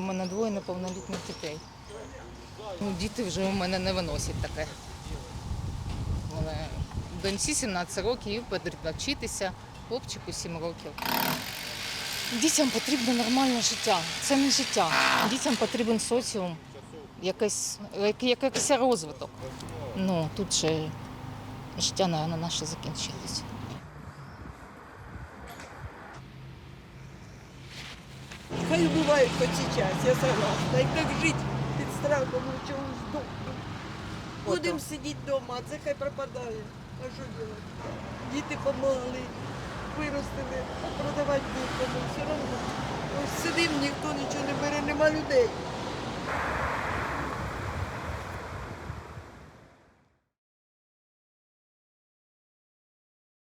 мене двоє неповнолітніх дітей. Ну, діти вже у мене не виносять таке. Але доньці 17 років, потрібно вчитися, хлопчику 7 років. Дітям потрібно нормальне життя. Це не життя. Дітям потрібен соціум, якийсь, як- якийсь розвиток. Ну, тут же життя, мабуть, наше закінчилось. Хай убивают хоч сейчас, я согласна. И як жити під страхом, ну чого здохнути. Будемо сидіти вдома, а це хай пропадає. А що делать? Діти помогли, виростили, а продавати нікому. Все одно. Ось сидимо, ніхто нічого не бере, нема людей.